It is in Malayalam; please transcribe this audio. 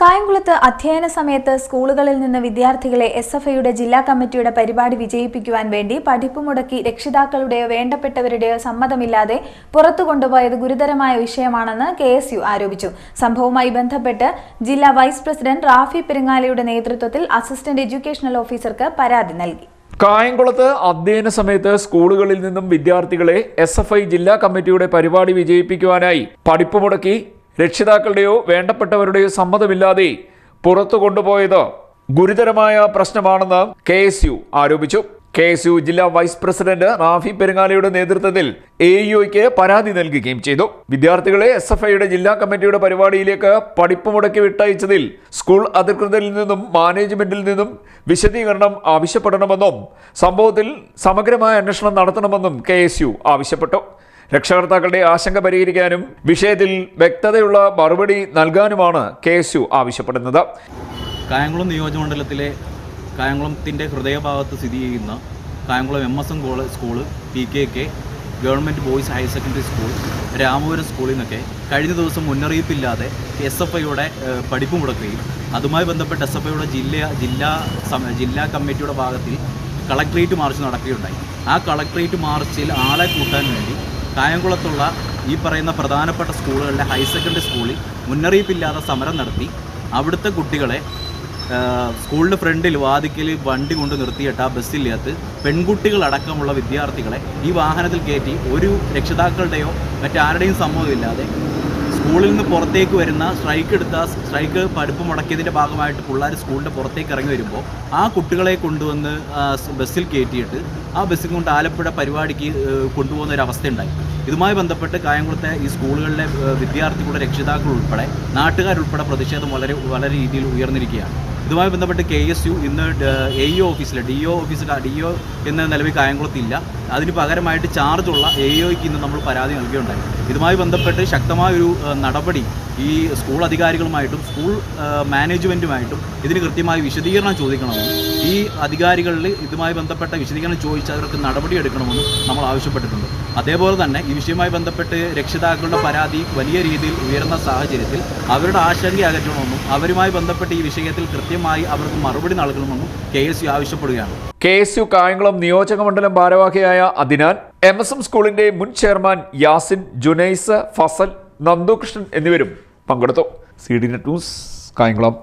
കായംകുളത്ത് അധ്യയന സമയത്ത് സ്കൂളുകളിൽ നിന്ന് വിദ്യാർത്ഥികളെ എസ് എഫ് ഐയുടെ ജില്ലാ കമ്മിറ്റിയുടെ പരിപാടി വിജയിപ്പിക്കുവാൻ വേണ്ടി പഠിപ്പ് മുടക്കി രക്ഷിതാക്കളുടെയോ വേണ്ടപ്പെട്ടവരുടെയോ സമ്മതമില്ലാതെ പുറത്തു കൊണ്ടുപോയത് ഗുരുതരമായ വിഷയമാണെന്ന് കെ എസ് യു ആരോപിച്ചു. സംഭവവുമായി ബന്ധപ്പെട്ട് ജില്ലാ വൈസ് പ്രസിഡന്റ് റാഫി പെരുങ്ങാലയുടെ നേതൃത്വത്തിൽ അസിസ്റ്റന്റ് എഡ്യൂക്കേഷണൽ ഓഫീസർക്ക് പരാതി നൽകി. കായംകുളത്ത് അധ്യയന സമയത്ത് സ്കൂളുകളിൽ നിന്നും വിദ്യാർത്ഥികളെ എസ് എഫ് ഐ ജില്ലാ കമ്മിറ്റിയുടെ പരിപാടി വിജയിപ്പിക്കുവാനായി പഠിപ്പ് മുടക്കി രക്ഷിതാക്കളുടെയോ വേണ്ടപ്പെട്ടവരുടെയോ സമ്മതമില്ലാതെ പുറത്തു കൊണ്ടുപോയത് ഗുരുതരമായ പ്രശ്നമാണെന്ന് കെ എസ് യു ആരോപിച്ചു. കെ എസ് യു ജില്ലാ വൈസ് പ്രസിഡന്റ് റാഫി പെരുങ്ങാലയുടെ നേതൃത്വത്തിൽ എ യുക്ക് പരാതി നൽകുകയും ചെയ്തു. വിദ്യാർത്ഥികളെ എസ് എഫ് ഐയുടെ ജില്ലാ കമ്മിറ്റിയുടെ പരിപാടിയിലേക്ക് പഠിപ്പ് മുടക്കി വിട്ടയച്ചതിൽ സ്കൂൾ അധികൃതരിൽ നിന്നും മാനേജ്മെന്റിൽ നിന്നും വിശദീകരണം ആവശ്യപ്പെടണമെന്നും സംഭവത്തിൽ സമഗ്രമായ അന്വേഷണം നടത്തണമെന്നും കെ ആവശ്യപ്പെട്ടു. രക്ഷകർത്താക്കളുടെ ആശങ്ക പരിഹരിക്കാനും വിഷയത്തിൽ വ്യക്തതയുള്ള മറുപടി നൽകാനുമാണ് കെ എസ് യു ആവശ്യപ്പെടുന്നത്. കായംകുളം നിയോജകമണ്ഡലത്തിലെ കായംകുളത്തിന്റെ ഹൃദയഭാഗത്ത് സ്ഥിതി ചെയ്യുന്ന Kayamkulam M S M college school P K K government boys higher secondary school Ramapuram സ്കൂളിൽ നിന്നൊക്കെ കഴിഞ്ഞ ദിവസം മുന്നറിയിപ്പില്ലാതെ എസ് എഫ് ഐയുടെ പഠിപ്പ് മുടക്കുകയും അതുമായി ബന്ധപ്പെട്ട് എസ് എഫ് ഐയുടെ ജില്ലാ ജില്ലാ ജില്ലാ കമ്മിറ്റിയുടെ ഭാഗത്തിൽ കളക്ട്രേറ്റ് മാർച്ച് നടക്കുകയുണ്ടായി. ആ കളക്ട്രേറ്റ് മാർച്ചിൽ ആളെ കൂട്ടാൻ വേണ്ടി കായംകുളത്തുള്ള ഈ പറയുന്ന പ്രധാനപ്പെട്ട സ്കൂളുകളിലെ ഹയർ സെക്കൻഡറി സ്കൂളിൽ മുന്നറിയിപ്പില്ലാതെ സമരം നടത്തി. അവിടുത്തെ കുട്ടികളെ സ്കൂളിന്റെ ഫ്രണ്ടിൽ വാതിക്കൽ വണ്ടി കൊണ്ട് നിർത്തിയിട്ട് ആ ബസ്സിനകത്ത് പെൺകുട്ടികളടക്കമുള്ള വിദ്യാർത്ഥികളെ ഈ വാഹനത്തിൽ കയറ്റി ഒരു രക്ഷിതാക്കളുടെയോ മറ്റാരുടെയും സമ്മതമില്ലാതെ സ്കൂളിൽ നിന്ന് പുറത്തേക്ക് വരുന്ന സ്ട്രൈക്ക് എടുത്ത സ്ട്രൈക്ക് പഠിപ്പ് മുടക്കിയതിന്റെ ഭാഗമായിട്ട് പിള്ളേർ സ്കൂളിന്റെ പുറത്തേക്ക് ഇറങ്ങി വരുമ്പോൾ ആ കുട്ടികളെ കൊണ്ടുവന്ന് ബസ്സിൽ കയറ്റിയിട്ട് ആ ബസ്സിൽ കൊണ്ട് ആലപ്പുഴ പരിപാടിക്ക് കൊണ്ടുപോകുന്ന ഒരു അവസ്ഥയുണ്ടായി. ഇതുമായി ബന്ധപ്പെട്ട് കായംകുളത്തെ ഈ സ്കൂളുകളിലെ വിദ്യാർത്ഥികളുടെ രക്ഷിതാക്കൾ ഉൾപ്പെടെ നാട്ടുകാരുൾപ്പെടെ പ്രതിഷേധം വളരെ വളരെ രീതിയിൽ ഉയർന്നിരിക്കുകയാണ്. ഇതുമായി ബന്ധപ്പെട്ട് കെ എസ് യു ഇന്ന് എ ഇ ഓഫീസിൽ ഡി ഒ ഓഫീസിൽ ഡി ഒ എന്ന നിലവിൽ കായംകുളത്തില്ല. അതിന് പകരമായിട്ട് ചാർജുള്ള എ ഇ ഒക്ക് ഇന്ന് നമ്മൾ പരാതി നൽകിയുണ്ടായി. ഇതുമായി ബന്ധപ്പെട്ട് ശക്തമായൊരു നടപടി ഈ സ്കൂൾ അധികാരികളുമായിട്ടും സ്കൂൾ മാനേജ്മെന്റുമായിട്ടും ഇതിന് കൃത്യമായി വിശദീകരണം ചോദിക്കണമെന്നും ഈ അധികാരികളിൽ ഇതുമായി ബന്ധപ്പെട്ട വിശദീകരണം ചോദിച്ച് അവർക്ക് നടപടി എടുക്കണമെന്നും നമ്മൾ ആവശ്യപ്പെട്ടിട്ടുണ്ട്. അതേപോലെ തന്നെ ഈ വിഷയവുമായി ബന്ധപ്പെട്ട് രക്ഷിതാക്കളുടെ പരാതി വലിയ രീതിയിൽ ഉയർന്ന സാഹചര്യത്തിൽ അവരുടെ ആശങ്ക അകറ്റണമെന്നും അവരുമായി ബന്ധപ്പെട്ട് ഈ വിഷയത്തിൽ കൃത്യമായി അവർക്ക് മറുപടി നൽകണമെന്നും കെ എസ് യു ആവശ്യപ്പെടുകയാണ്. കെ എസ് യു കായംകുളം നിയോജക മണ്ഡലം ഭാരവാഹിയായ അദിനാൻ എം എസ് എം സ്കൂളിന്റെ മുൻ ചെയർമാൻ യാസിൻ ജുനൈസ് ഫസൽ നന്ദുകൃഷ്ണൻ എന്നിവരും പങ്കെടുത്തു. C D net news Kayamkulam.